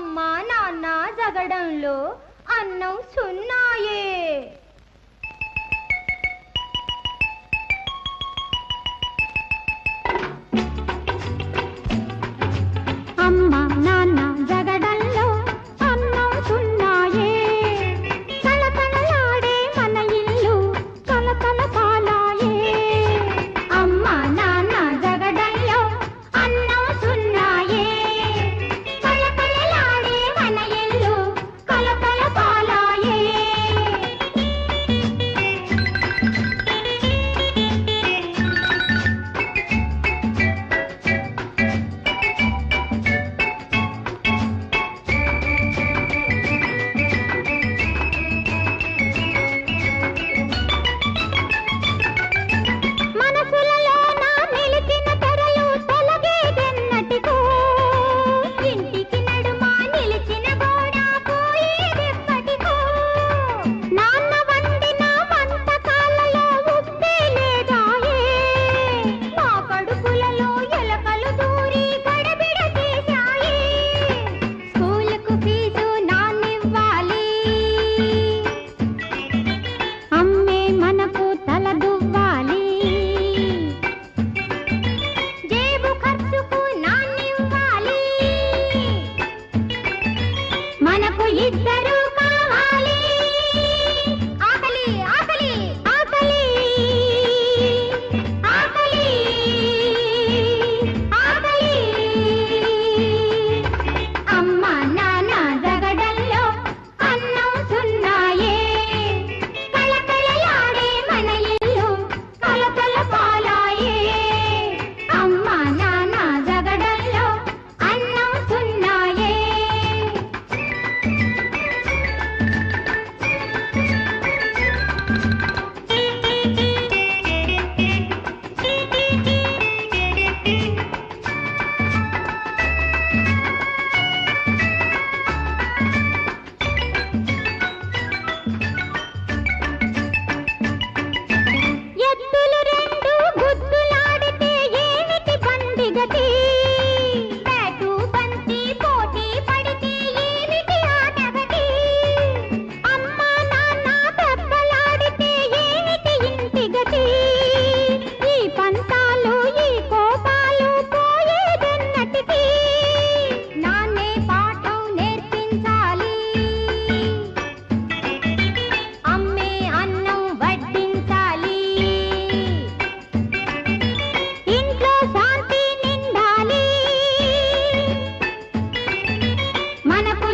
అమ్మా నాన్న జగడంలో అన్నం సున్నాయే.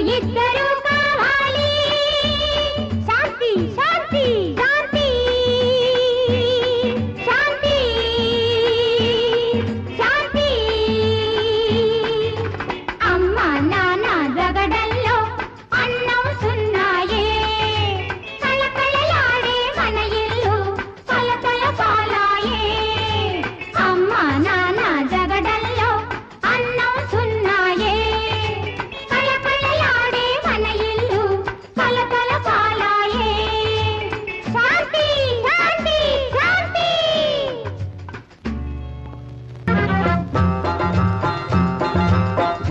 ये करो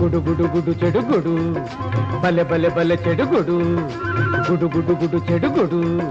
గుడు గుడు గుడు చెడు గుడు. బలె బలె బలె చెడు గుడు. గుడు గుడు గుడు చెడు గుడు.